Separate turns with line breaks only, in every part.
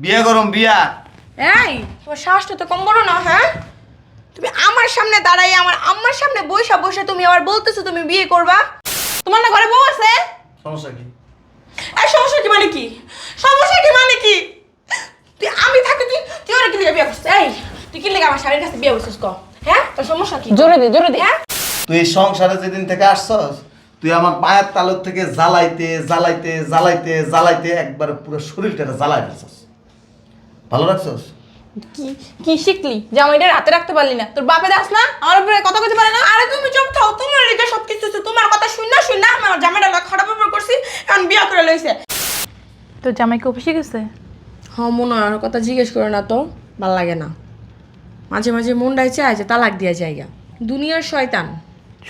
বিয়ে গরম বিয়া।
এই তোমার শ্বাসটা তো কম বড় না হ্যাঁ? তুমি আমার সামনে দাঁড়াই আমার আম্মার সামনে বসে বসে তুমি আবার বলতেছো তুমি বিয়ে করবা? তোমার না ঘরে বউ আছে?
সমস্যা কি?
আর সমস্যা কি মানে কি? সমস্যা কি মানে কি? তুই আমি থাকি তুই তুই ওরা কি লিগে বিয়ে করছিস? এই তুই কি লিগে আমার স্বামীর কাছে বিয়ে করছিস ক? হ্যাঁ? তোর সমস্যা কি?
জোরে দে জোরে দে।
হ্যাঁ?
তুই এই সংসারে যেদিন থেকে আসছস তুই আমার পায়ের তালুর থেকে জ্বালাইতে জ্বালাইতে জ্বালাইতে জ্বালাইতে একবার পুরো শরীরটা জ্বালাই ফেলছস। ভালো রাখছস?
কি কি শিখলি? জামাইটা রাতে রাখতে পারলি না। তোর বাপে দাস না? আমার উপরে কথা কইতে পারে না?
আরে তুমি চুপ থাও তোমার লিগে সব কিছু। তোমার কথা শুন না শুন না আমার জামাইটা খারাপ ব্যাপার করছি এখন বিয়ে করে লইছে।
তোর জামাইকে অফিসে গেছে?
হ্যাঁ মনে হয় কথা জিজ্ঞেস করে না তো ভালো লাগে না। মাঝে মাঝে মনটাই চায় যে তালাক দিয়া জায়গা। দুনিয়ার শয়তান।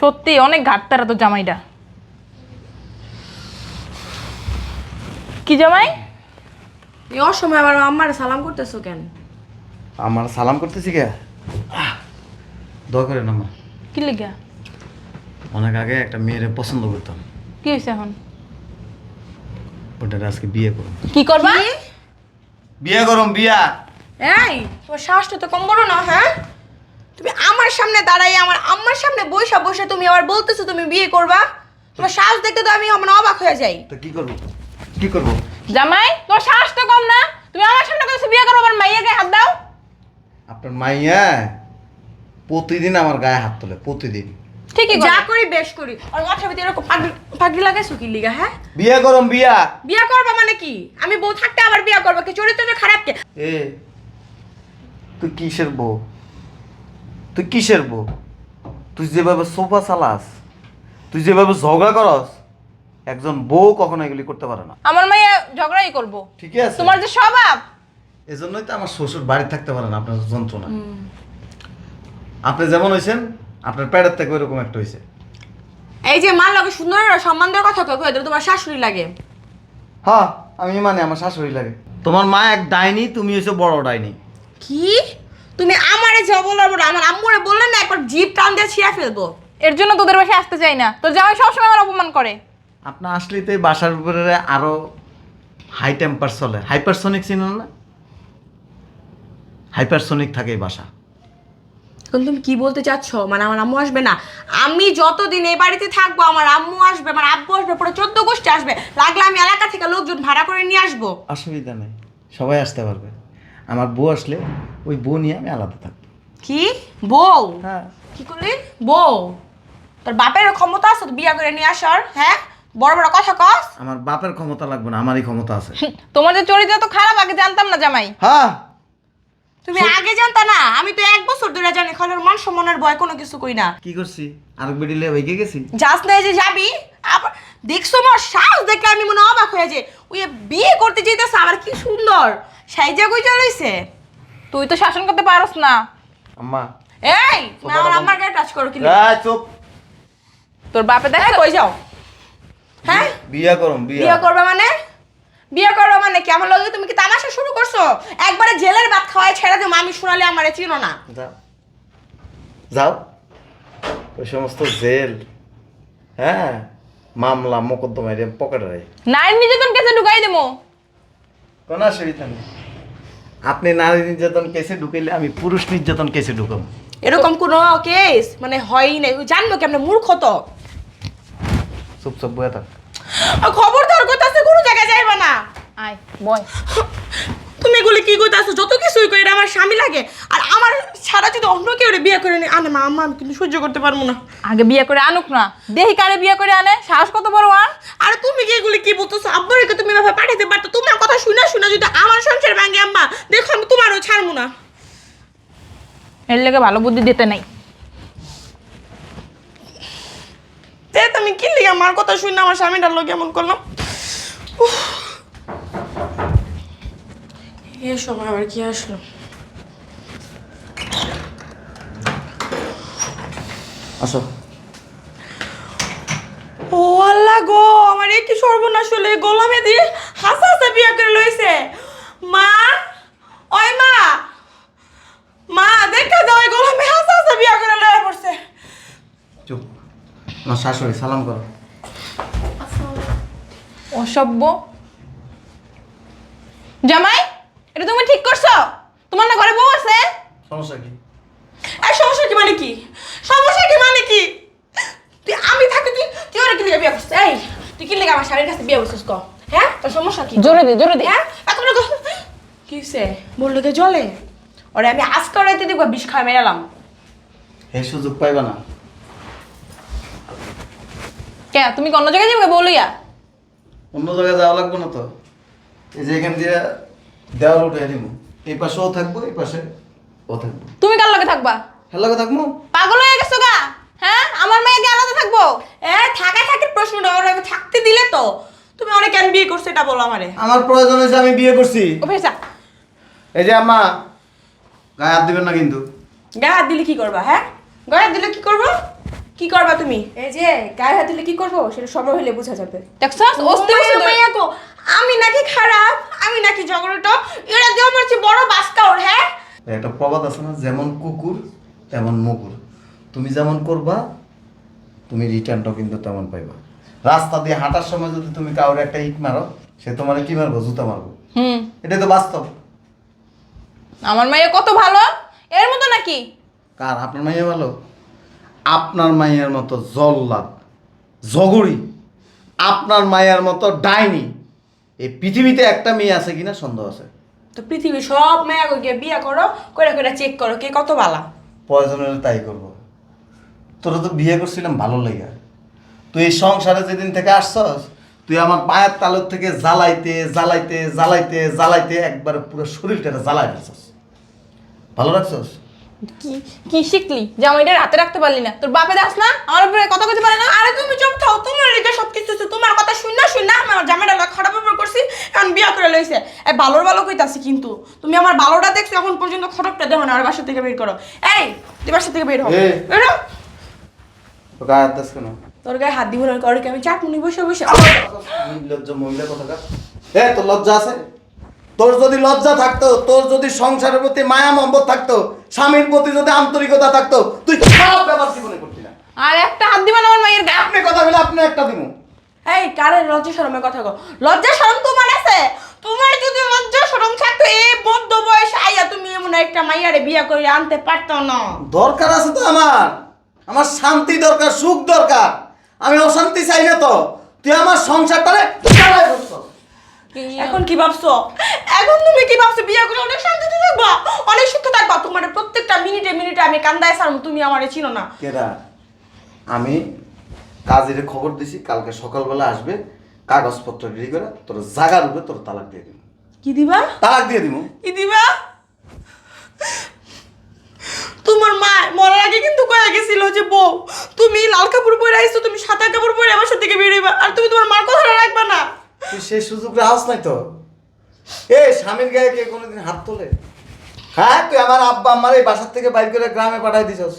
সত্যি অনেক ঘাটতারা তোর জামাইটা। কি জামাই?
এই অসময় আবার আম্মার সালাম করতেছো কেন?
আমার সালাম করতেছি কে? আহ, দোয়া করেন আমার
কি লিগা?
অনেক আগে একটা মেয়েরে পছন্দ করতাম।
কি হয়েছে এখন?
ওটার আজকে বিয়ে করুন
কি করবা?
বিয়ে করুম বিয়া।
এই তোমার শ্বাসটা তো কম বড় না হ্যাঁ? তুমি আমার সামনে দাঁড়াই আমার আম্মার সামনে বসে বসে তুমি আবার বলতেছো তুমি বিয়ে করবা? তোমার শ্বাস দেখতে তো আমি আমার অবাক হয়ে যাই।
তো কি করব? কি করব?
জামাই তোর সাহস তো কম না? তুমি আমার সামনে কইছো বিয়ে করব আমার মাইয়ের গায়ে হাত দাও।
আপনার মাইয়া প্রতিদিন আমার গায়ে হাত তোলে প্রতিদিন।
ঠিকই
যা
যা
করি বেশ করি। আর মাথার ভিতরে এরকম পাগড়ি পাগড়ি লাগাইছো কি লিগা হ্যাঁ?
বিয়ে করুম বিয়া।
বিয়ে করবা মানে কি? আমি বউ থাকতে আবার বিয়ে করব কি? চরিত্রটা খারাপ কে?
এ তুই কিসের বউ? তুই কিসের বউ? তুই যেভাবে সোফা চালাস তুই যেভাবে ঝগড়া করস একজন বউ কখনো এগুলি করতে পারে না।
আমার মাইয়া ঝগড়াই করব।
ঠিক আছে।
তোমার যে স্বভাব।
এজন্যই তো আমার শ্বশুর বাড়ি থাকতে পারে না আপনার যন্ত্রণা। আপনি যেমন হয়েছেন আপনার প্যাডের থেকে ওইরকম একটা হয়েছে
এই যে মার লগে সুন্দর সম্মান দেওয়ার কথা কই কই তোমার শাশুড়ি লাগে।
হ্যাঁ আমি মানে আমার শাশুড়ি লাগে। তোমার মা এক ডাইনি তুমি হয়েছো বড় ডাইনি।
কি? তুমি আমারে যা বলার বলো আমার আম্মুরে বললে না একবার জিপ টান দিয়ে ছিঁড়া ফেলব।
এর জন্য তোদের বাসায় আসতে চাই না। তোর জামাই সবসময় আমার অপমান করে।
আপনার আসলেই তো এই বাসার উপরে আরও হাই টেম্পার চলে। হাইপারসনিক চিনেন না? হাইপারসনিক থাকে এই বাসা
এখন তুমি কি বলতে চাচ্ছ? মানে আমার আম্মু আসবে না। আমি যতদিন এই বাড়িতে থাকব আমার আম্মু আসবে আমার আব্বু আসবে পুরো চোদ্দ গোষ্ঠী আসবে। লাগলে আমি এলাকা থেকে লোকজন ভাড়া করে নিয়ে আসব।
অসুবিধা নেই। সবাই আসতে পারবে। আমার বউ আসলে ওই বউ নিয়ে আমি আলাদা থাকব।
কি? বউ?
হ্যাঁ।
কি করলি? বউ? তোর বাপের ক্ষমতা আছে তো বিয়া করে নিয়ে আসার হ্যাঁ? বড় বড় কথা কস।
আমার বাপের ক্ষমতা লাগবে না আমারই ক্ষমতা আছে।
তোমার যে চরিত্র তো খারাপ আগে জানতাম না জামাই।
হ্যাঁ।
তুমি আগে জানতা না আমি তো এক বছর ধরে জানি খালের মান সম্মানের ভয় কোনো কিছু কই না।
কি করছি? আরেক বেডিলে হয়ে গেছি?
যাস না এই যে যাবি আবার দেখছ মোর সাহস দেখলে আমি মনে অবাক হয়ে যে ওই বিয়ে করতে যেতেছে আবার কি সুন্দর। সাইজা কই চলেছে
তুই তো শাসন করতে পারস না।
আম্মা।
এই তুমি আমার আমার গায়ে টাচ করো কি
এই চুপ।
তোর বাপে দেখ
কই যাও? হ্যাঁ?
বিয়া করুম বিয়া।
বিয়ে করবে মানে? বিয়ে করবে মানে কি? আমার লগে তুমি কি তামাশা শুরু করছ? একবারে জেলের ভাত খাওয়াই ছেড়ে দিও আমি শুনালে আমারে চিনো না।
যাও। যাও। ওই সমস্ত জেল হ্যাঁ? মামলা মোকদ্দমা এটা পকেটে রাই
নারী নির্যাতন কেসে ঢুকাই দেবো
কোনো অসুবিধা নেই। আপনি নারী নির্যাতন কেসে ঢুকাইলে আমি পুরুষ নির্যাতন কেসে ঢুকাম
এরকম কোনো কেস? মানে হয়ই নাই। জানব কেমন? মূর্খ তো।
চুপচাপ বয়ে থাক।
আর খবরদার কইতাছে কোনো জায়গায় যাইবা না।
আয় বয়।
তুমি এগুলি কি কইতাছো? যত কিছুই কই আমার স্বামী লাগে। আর আমার ছাড়া যদি অন্য কেউ বিয়ে করে নি আনে মা আম্মা আমি কিন্তু সহ্য করতে পারব না।
আগে বিয়ে করে আনুক না। দেহি কারে বিয়ে করে আনে? সাহস কত বড় আর
আর তুমি কি এগুলি কি বলতেছো? আব্বুরকে তুমি এভাবে পাঠাতে পারতো? তোমার কথা শুনে শুনে যদি আমার সংসার ভাঙে আম্মা দেখো আমি তোমারও ছাড়বো না।
এর লেগে ভালো বুদ্ধি দিতে নাই।
তে তুমি কি লিগে? আমার কথা শুনে আমার স্বামীটার লোক এমন করলাম। এ সময় আবার কি আসলো?
আসো।
ও আল্লাহ গো আমার এ কি সর্বনাশ হলো? এই গোলামে দিয়ে হাসা হাসা বিয়ে করে লইছে। মা ওই মা মা দেখা দাও এই গোলামে হাসা হাসা বিয়ে করে লয়ে পড়ছে
চুপ আমার শাশুড়ি সালাম করো।
অসভ্য। জামাই এটা তুমি ঠিক করছ? তোমার না ঘরে বউ আছে?
সমস্যা কি?
এই সমস্যা কি মানে কি? সমস্যা কি মানে কি? তুই আমি থাকি তুই তুই ওরা কি লিগে বিয়ে করছিস? এই তুই কি লিগে আমার শাড়ির কাছে বিয়ে করছিস ক? হ্যাঁ? তোর সমস্যা কি?
জোরে দে জোরে দে।
হ্যাঁ? কথা। কি হইছে? বলল কে জলে। ওরে আমি আজকে রাইতে দেখব বিষ খাই মেরালাম।
এই সুযোগ পাইবা না।
কে তুমি কি অন্য জায়গায় যাবে? বলিয়া
অন্য জায়গায় যাওয়া লাগবে না তো। এই যে এখান দিয়ে দেওয়াল উঠে দিব এই পাশে ও থাকব এই পাশে ও থাকব।
তুমি কার লগে থাকবা?
হ্যালো থাকব?
পাগল হয়ে গেছো গা? হ্যাঁ? আমার মেয়ে কি আলাদা থাকব?
এ থাকা থাকির প্রশ্নটা ওরা থাকতে দিলে তো। তুমি অনেক কেন বিয়ে করছ এটা বলো আমারে।
আমার প্রয়োজন হয়েছে আমি বিয়ে করছি।
ও ভেসা
এই যে আম্মা গায়ে হাত দিবেন না কিন্তু।
গায়ে হাত দিলে কি করবা হ্যাঁ? গায়ে হাত দিলে কি করব? করবা তুমি? এই যে গায়ে হাত দিলে কি করব? সেটা সবার হইলে বোঝা যাবে।
দেখছ অস্তি
ওমাইয়া,
বসে
গো, আমি নাকি খারাপ আমি নাকি ঝগড়াটা এরা দিয়ে বলছি বড় বাসকা ওর হ্যাঁ?
একটা প্রবাদ আছে না যেমন কুকুর তেমন মুকুর তুমি যেমন করবা তুমি রিটার্নটাও কিন্তু তেমন পাইবা। রাস্তা দিয়ে হাঁটার সময় যদি তুমি কাউর একটা ইট মারো সে তোমার কি মারবো? জুতা মারবো।
হুম।
এটাই তো বাস্তব।
আমার মেয়ে কত ভালো? এর মতো নাকি?
কার? আপনার মাইয়া ভালো? আপনার মায়ের মতো জল্লাদ জগড়ি আপনার মায়ের মতো ডাইনি। এই পৃথিবীতে একটা মেয়ে আছে কিনা সন্দেহ আছে?
তো পৃথিবীর সব মেয়া গিয়ে বিয়ে করো কইরা কইরা চেক করো কে কত বালা।
প্রয়োজন হলে তাই করব। তোরা তো বিয়ে করছিলাম ভালো লেগে। তুই এই সংসারে যেদিন থেকে আসছস তুই আমার পায়ের তালুর থেকে জ্বালাইতে জ্বালাইতে জ্বালাইতে জ্বালাইতে একবার পুরো শরীরটা জ্বালাই ফেলছস। ভালো রাখছস
কি কি শিখলি? যে আমার এটা রাতে রাখতে পারলি না। তোর বাপে দাস না? আমার উপরে কথা কইতে পারে না?
আরে তুমি চুপ থাও তোমার সব কিছু। তোমার কথা শুন না শুন না আমি আমার জামাইটা লয় খারাপ ব্যাপার করছি এখন বিয়া করে লইছে। এই ভালোর ভালো কইতাছি কিন্তু। তুমি আমার ভালোটা দেখছ এখন পর্যন্ত খটকটা দেখো না আর বাসা থেকে বের করো। এই তুই বাসা থেকে বের হও
এই।
বের হও।
গায়ে হাত দিস কেন?
তোর গায়ে হাত দিব না করে কি আমি চাটমুনি বসে বসে
নির্লজ্জ মহিলা এ তোর লজ্জা আছে? তোর যদি লজ্জা থাকতো তোর যদি সংসারের প্রতি মায়া মহব্বত থাকতো স্বামীর প্রতি যদি আন্তরিকতা থাকতো তুই খারাপ ব্যবহার জীবনে করতি না।
আর একটা হাত দিবা না আমার মায়ের গায়ে
আপনি কথা বলে আপনি একটা দিব।
এই কারে লজ্জা শরমের কথা গো লজ্জা শরম তোমার আছে? তোমার যদি লজ্জা শরম থাকতো এই বদ্ধ বয়সে আইয়া তুমি এমন একটা মাইয়ারে বিয়া করে আনতে পারতো না।
দরকার আছে তো আমার। আমার শান্তি দরকার সুখ দরকার। আমি অশান্তি চাই না তো। তুই আমার সংসারটারে চালাই।
এখন কি ভাবছ? এখন তুমি কি ভাবছ? বিয়ে করে অনেক শান্তিতে থাকবা? অনেক সুখে থাকবা? তোমার প্রত্যেকটা মিনিটে মিনিটে আমি কান্দায় সারমু তুমি আমারে চিনো না।
কেডা আমি কাজের খবর দিছি কালকে সকালবেলা আসবে কাগজপত্র রেডি করে তোর জাগার উপরে তোর তালাক দিয়ে দিব।
কি দিবা?
তালাক দিয়ে দিব।
কি দিবা? তোমার মা মরার আগে কিন্তু কয়ে গেছিল যে বউ তুমি লাল কাপড় পরে আইছো তুমি সাদা কাপড় পরে আমার সাথে বেরোইবা আর তুমি তোমার মার কথা রাখবা না।
তুই সেই সুযোগ রাস নাই তো? এ স্বামীর গায়ে কে কোনোদিন হাত তোলে? হ্যাঁ তুই আমার আব্বা আমার এই বাসার থেকে বাইর করে গ্রামে পাঠাই দিছস।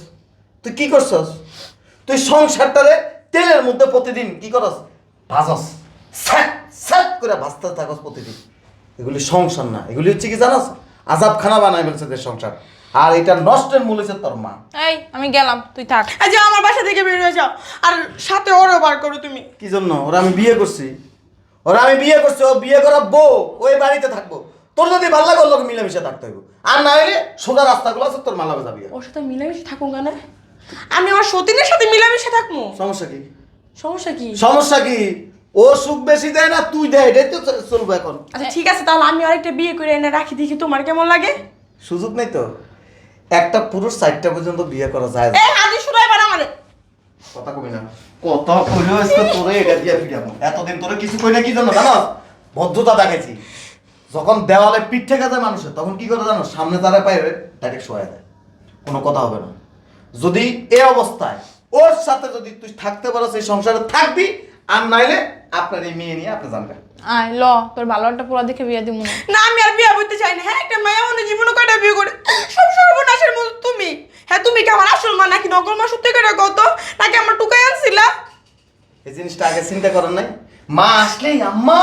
তুই কি করছস? তুই সংসারটারে তেলের মধ্যে প্রতিদিন কি করস? ভাজস। স্যাট স্যাট করে ভাজতে থাকস প্রতিদিন। এগুলি সংসার না। এগুলি হচ্ছে কি জানাস? আজাব খানা বানাই ফেলছে তোর সংসার। আর এটা নষ্টের মূল হচ্ছে তোর মা।
এই আমি গেলাম। তুই থাক।
এই যে আমার বাসা থেকে বের হয়ে যাও। আর সাথে ওরও বার করো তুমি।
কি জন্য? ওরা আমি বিয়ে করছি। ওরা আমি বিয়ে করছি ও বিয়ে করা বউ ওই বাড়িতে থাকব। তোর যদি ভালো লাগে ওর লোক মিলেমিশে থাকতে হইব। আর না হইলে সোজা রাস্তাগুলো আছে তোর মালাবে যাবি
ওর সাথে মিলামিশে থাকুন কেন? আমি আমার সতীনের সাথে মিলামিশে থাকব।
সমস্যা কি?
সমস্যা কি?
সমস্যা কি? ও সুখ বেশি দেয় না তুই দেয় এটাই তো চলবো এখন।
আচ্ছা ঠিক আছে তাহলে আমি আরেকটা বিয়ে করে এনে রাখি দেখি তোমার কেমন লাগে।
সুযোগ নেই তো? একটা পুরুষ চারটা পর্যন্ত বিয়ে করা যায়।
এই হাজি শুনাই বার আমারে
কথা কবি না। কত কইলো আজকে তোরে এটা দিয়ে ফিরাবো এতদিন তোরে কিছু কই না কি জানো জানো ভদ্রতা দেখাইছি। যখন দেওয়ালে পিঠ ঠেকা যায় মানুষের, তখন কি করে জানো সামনে তারা পাইবে ডাইরেক্ট শোয়া দেয় কোনো কথা হবে না। যদি এ অবস্থায় ওর সাথে যদি তুই থাকতে পারো সেই সংসারে থাকবি, আর নাইলে আপনার এই মেয়ে নিয়ে আপনি জানবেন।
আয় ল তোর ভালো একটা পোড়া দেখে বিয়ে দিব না
আমি আর বিয়ে করতে চাই না। হ্যাঁ একটা মায়া মনে জীবনে কয়টা বিয়ে করে? সব সর্বনাশের মতো তুমি। হ্যাঁ তুমি কি আমার আসল মা নাকি নকল মা? সত্যি করে কত নাকি আমার টুকাই আনছিলা?
এই জিনিসটা আগে চিন্তা করেন নাই। মা আসলেই আম্মা।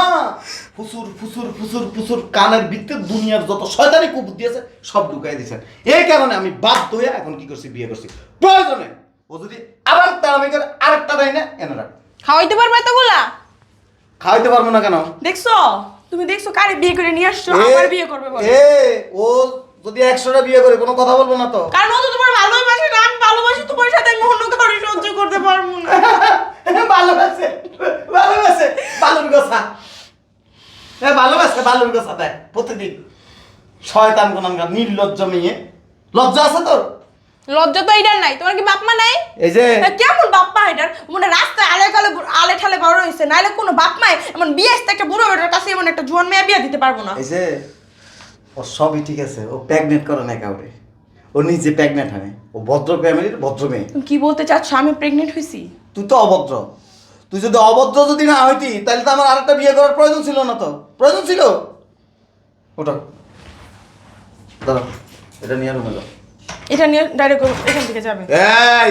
ফুসুর ফুসুর ফুসুর ফুসুর কানের ভিতরে দুনিয়ার যত শয়তানি কুবুদ্ধি আছে সব ঢুকাই দিয়েছেন। এই কারণে আমি বাধ্য হয়ে এখন কি করছি বিয়ে করছি। প্রয়োজনে ও যদি আবার তাড়ামি করে আরেকটা দেয় না এনে রাখ।
খাওয়াইতে পারবে এতগুলা?
খাওয়াইতে পারব না কেন?
দেখছ? তুমি দেখছ কারে বিয়ে করে নিয়ে আসছো? আমার বিয়ে করবে বলে।
এ ও যদি একশোটা বিয়ে করে কোনো কথা বলব না তো?
কারণ ও তো তোমার ভালোবাসে না আমি ভালোবাসি তোমার সাথে আমি অন্য কারও সহ্য করতে পারব না।
ভালোবাসে ভালোবাসে বালুর গোসা হ্যাঁ ভালোবাসে বালুর গোসা দেয় প্রতিদিন। শয়তান কোনানকার নির্লজ্জ মেয়ে। লজ্জা আছে তোর?
লজ্জা তো এইটার নাই। তোমার কি বাপ মা নাই?
এই যে
কেমন বাপ মা এটার? মানে ঠালে বড় হয়েছে নাহলে কোনো বাপ মায় এমন বিয়ে আসতে একটা বুড়ো বেটার কাছে এমন একটা জোয়ান মেয়ে বিয়ে দিতে পারব না।
এই যে ও সবই ঠিক আছে ও প্রেগনেন্ট করে না কাউরে। ও নিজে প্রেগনেন্ট হয় ও ভদ্র ফ্যামিলির ভদ্র মেয়ে।
তুমি কি বলতে চাচ্ছ আমি প্রেগনেন্ট হয়েছি
তুই তো অভদ্র। তুই যদি অভদ্র যদি না হইতি তাহলে তো আমার আরেকটা বিয়ে করার প্রয়োজন ছিল না তো। প্রয়োজন ছিল? ওটা দাঁড়া এটা নিয়ে রুমে যাও।
এটা নিয়ে ডাইরেক্ট এখান থেকে যাবে।
এই!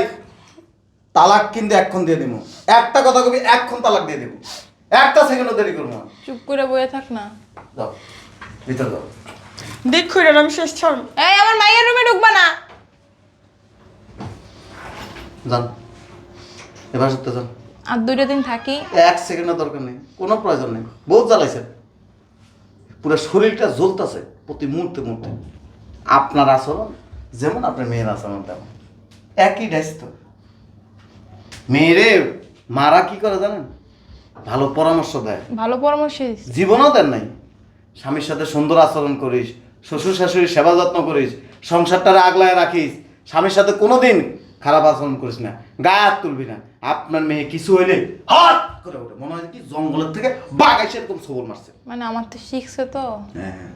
তালাক কিন্তু এক্ষণ দিয়ে দিব একটা কথা কবি এক্ষণ তালাক দিয়ে দিব। একটা সেকেন্ডও দেরি করব না।
চুপ করে বয়ে থাক না।
যাও ভিতরে যাও।
দেখো এটা আমি শেষ ছাড়
এই আমার মায়ের রুমে ঢুকবা না।
যান। এবার সত্যি যান।
আর দুইটা দিন থাকি।
এক সেকেন্ডের দরকার নেই। কোনো প্রয়োজন নেই। বহুত জ্বালাইছেন। পুরো শরীরটা জ্বলতেছে প্রতি মুহূর্তে মুহূর্তে। আপনার আচরণ যেমন আপনার মেয়ের আচরণ তেমন। একই ডাইস তো মেয়েরে মারা কি করে জানেন? ভালো পরামর্শ দেয়।
ভালো পরামর্শ
জীবনও দেন নাই। স্বামীর সাথে সুন্দর আচরণ করিস শ্বশুর শাশুড়ির সেবা যত্ন করিস সংসারটারে আগলায় রাখিস স্বামীর সাথে কোনোদিন খারাপ আচরণ করিস না। গায়ে হাত তুলবি না। আপনার মেয়ে কিছু হইলে হাত করে ওঠে মনে হয় কি জঙ্গলের থেকে বাঘ এসে এরকম সবল মারছে।
মানে আমার তো শিখছে তো।
হ্যাঁ।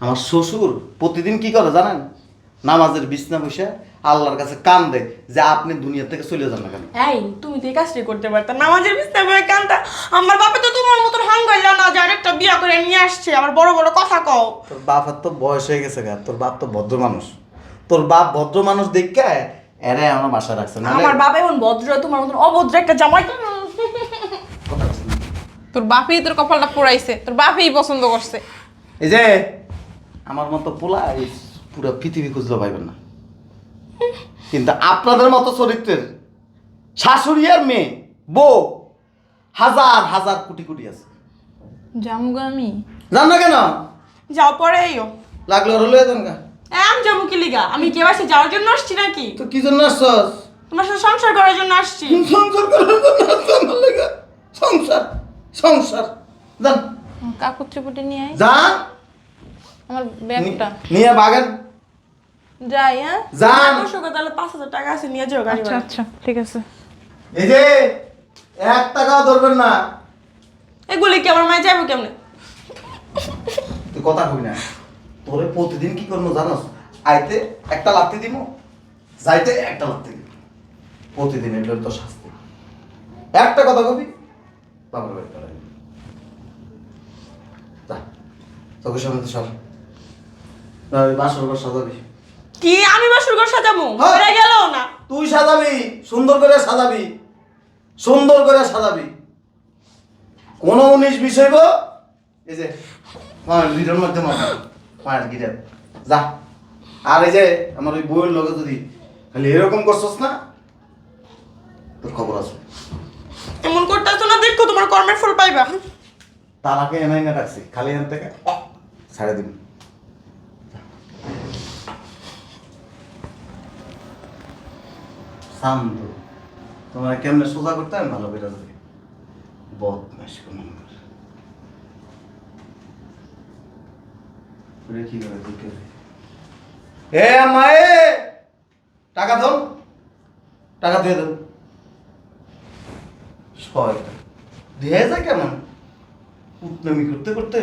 আমার শ্বশুর প্রতিদিন কি করে জানেন? নামাজের বিছনা বসে আল্লাহর কাছে কান দেয় যে আপনি দুনিয়া থেকে চলে যান না কেন?
এই তুমি তো এই কাজটি করতে পারতা নামাজের বিস্তার বয়ে কানটা আমার বাপে তো তোমার মতন হাঙ্গাইল না যে আরেকটা বিয়া করে নিয়ে আসছে। আবার বড় বড় কথা কও।
তোর বাপের তো বয়স হয়ে গেছে গা। তোর বাপ তো ভদ্র মানুষ। তোর বাপ ভদ্র মানুষ দেখে এরে আমার বাসায় রাখছে। না
আমার বাবা এমন ভদ্র তোমার মতন অভদ্র একটা জামাই।
তোর বাপই তোর কপালটা পোড়াইছে। তোর বাপই পছন্দ করছে।
এই যে আমার মতো পোলা এই পুরো পৃথিবী খুঁজলে পাইবেন না। কিন্তু আপনাদের মতো চরিত্রের শাশুড়ি আর মেয়ে বউ হাজার হাজার কোটি কোটি আছে।
জামুগা আমি।
জান না কেন?
যাও পরে এইও
লাগল যান গা।
আমি যাব কি লিগা? আমি যাওয়ার জন্য আসছি নাকি?
তো কি জন্য আসছস?
তোমার সাথে সংসার করার জন্য আসছি।
সংসার করার জন্য আসছো আমার লেগে? সংসার সংসার। যান।
কাকুর চুপুটি নিয়ে আয়।
যান।
আমার ব্যাগটা।
নিয়ে বাগান।
যাই হ্যাঁ?
যান।
বসো তাহলে পাঁচ হাজার টাকা আছে নিয়ে যাও গাড়ি
আচ্ছা আচ্ছা ঠিক আছে।
এই যে এক টাকাও ধরবেন না।
এগুলি কি আমার মায়ে যাব কেমনে?
তুই কথা কবি না। তোরে প্রতিদিন কি করব জানোস? আইতে একটা লাত্তি দিব যাইতে একটা লাত্তি দিব প্রতিদিন এগুলোর তো শাস্তি। একটা কথা কবি বাবার বাড়ি যাবি। যা তোকে সামনে তো সব বাসর ঘর সাজাবি।
কি? আমি বাসুর ঘর সাজাবো
হ্যাঁ।
হয়ে গেল না।
তুই সাজাবি সুন্দর করে সাজাবি সুন্দর করে সাজাবি। কোন উনিশ বিষয় গো এই যে মায়ের লিডার মধ্যে মাথা মায়ের গিটার। যা। আর এই যে আমার ওই বইয়ের লগে যদি খালি এরকম করছস না তোর খবর আছে।
এমন করতেছো না দেখো তোমার কর্মের ফল পাইবা।
তালাকে এনে না রাখছি খালি এখান থেকে ছাড়ে দিবি। শান্ত। তোমার কেমনে সোজা করতে আমি ভালো করে জানি বদমাস কোন কি করে দিকে এ মায়ে টাকা দাও টাকা দিয়ে দাও শয়তান দিয়ে যায় কেমন? উটনামি করতে করতে